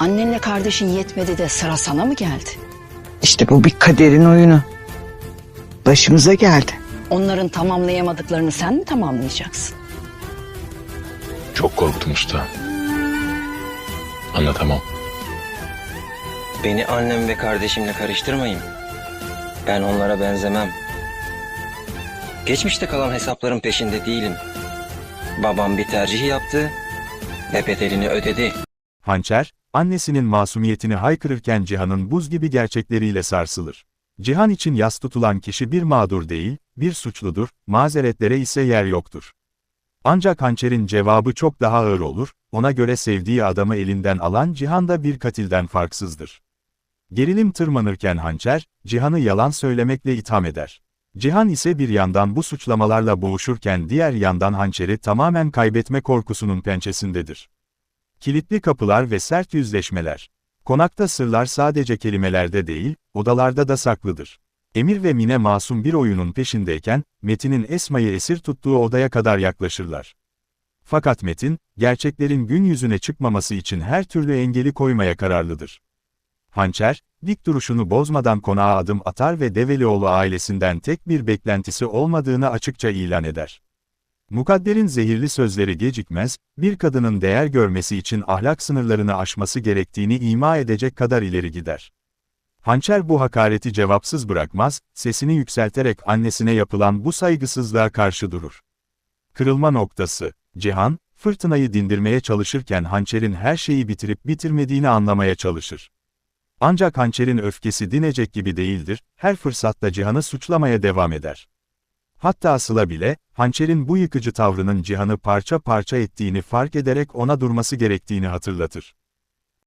Annenle kardeşin yetmedi de sıra sana mı geldi? İşte bu bir kaderin oyunu. Başımıza geldi. Onların tamamlayamadıklarını sen mi tamamlayacaksın? Çok korktum usta. Anlatamam. Beni annem ve kardeşimle karıştırmayın. Ben onlara benzemem. Geçmişte kalan hesapların peşinde değilim. Babam bir tercih yaptı ve bedelini ödedi. Hançer, annesinin masumiyetini haykırırken Cihan'ın buz gibi gerçekleriyle sarsılır. Cihan için yas tutulan kişi bir mağdur değil, bir suçludur, mazeretlere ise yer yoktur. Ancak hançerin cevabı çok daha ağır olur, ona göre sevdiği adamı elinden alan Cihan da bir katilden farksızdır. Gerilim tırmanırken hançer, Cihan'ı yalan söylemekle itham eder. Cihan ise bir yandan bu suçlamalarla boğuşurken diğer yandan hançeri tamamen kaybetme korkusunun pençesindedir. Kilitli kapılar ve sert yüzleşmeler. Konakta sırlar sadece kelimelerde değil, odalarda da saklıdır. Emir ve Mine masum bir oyunun peşindeyken, Metin'in Esma'yı esir tuttuğu odaya kadar yaklaşırlar. Fakat Metin, gerçeklerin gün yüzüne çıkmaması için her türlü engeli koymaya kararlıdır. Hançer, dik duruşunu bozmadan konağa adım atar ve Develioğlu ailesinden tek bir beklentisi olmadığını açıkça ilan eder. Mukadder'in zehirli sözleri gecikmez, bir kadının değer görmesi için ahlak sınırlarını aşması gerektiğini ima edecek kadar ileri gider. Hançer bu hakareti cevapsız bırakmaz, sesini yükselterek annesine yapılan bu saygısızlığa karşı durur. Kırılma noktası, Cihan, fırtınayı dindirmeye çalışırken hançerin her şeyi bitirip bitirmediğini anlamaya çalışır. Ancak hançerin öfkesi dinecek gibi değildir, her fırsatta Cihan'ı suçlamaya devam eder. Hatta Sıla bile, hançerin bu yıkıcı tavrının Cihan'ı parça parça ettiğini fark ederek ona durması gerektiğini hatırlatır.